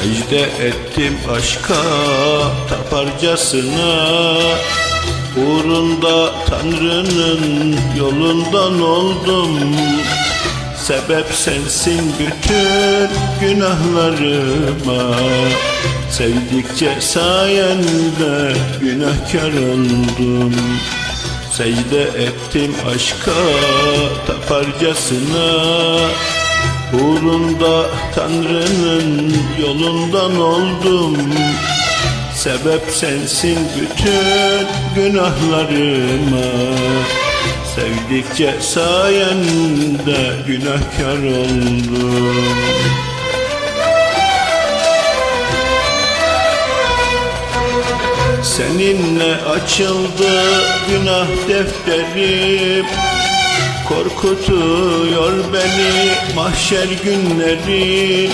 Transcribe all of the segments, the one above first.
Secde ettim aşka taparcasına. Uğrunda Tanrı'nın yolundan oldum. Sebep sensin bütün günahlarıma. Sevdikçe sayende günahkar oldum. Secde ettim aşka taparcasına Uğrunda Tanrı'nın yolundan oldum. Sebep sensin bütün günahlarıma. Sevdikçe sayende günahkar oldum. Seninle açıldı günah defterim Korkutuyor beni mahşer günleri.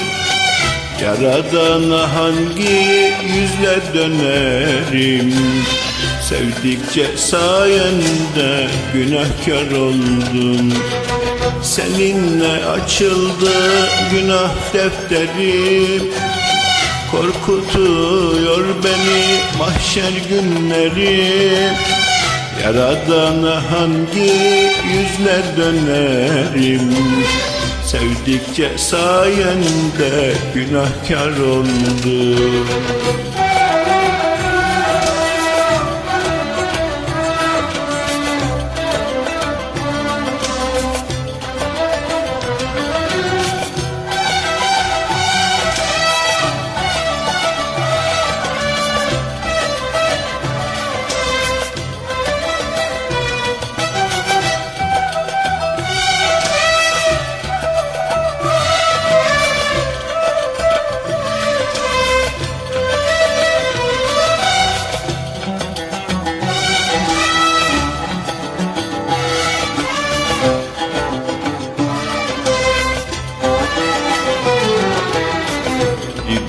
Yaradana hangi yüzle dönerim? Sevdikçe sayende günahkar oldum. Seninle açıldı günah defterim. Korkutuyor beni mahşer günleri Yaradana hangi yüzle dönerim? Sevdikçe sayende günahkar oldum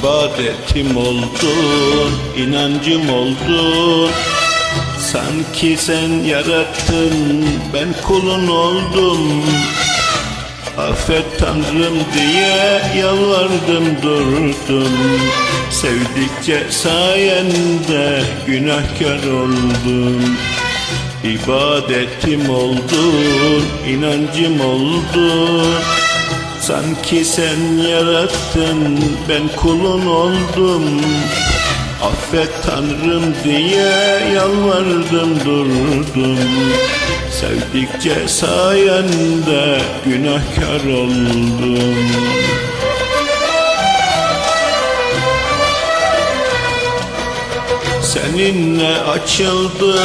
İbadetim oldun, inancım oldun Sanki sen yarattın, ben kulun oldum. Affet Tanrım diye yalvardım durdum. Sevdikçe sayende günahkar oldum. İbadetim oldun, inancım oldun Sanki sen yarattın ben kulun oldum. Affet Tanrım diye yalvardım durdum. Sevdikçe sayende günahkar oldum. Seninle açıldı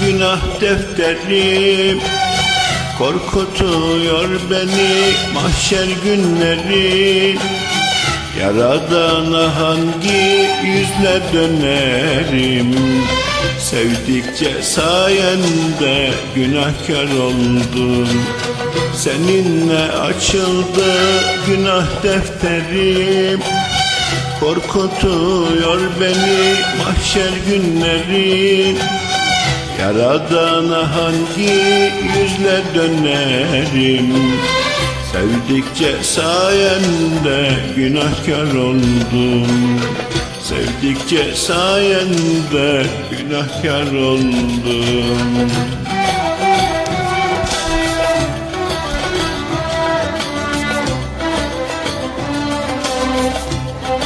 günah defterim Korkutuyor beni mahşer günleri. Yaradana hangi yüzle dönerim? Sevdikçe sayende günahkar oldum. Seninle açıldı günah defterim. Korkutuyor beni mahşer günleri Yaradana hangi yüzle dönerim? Sevdikçe sayende günahkar oldum. Sevdikçe sayende günahkar oldum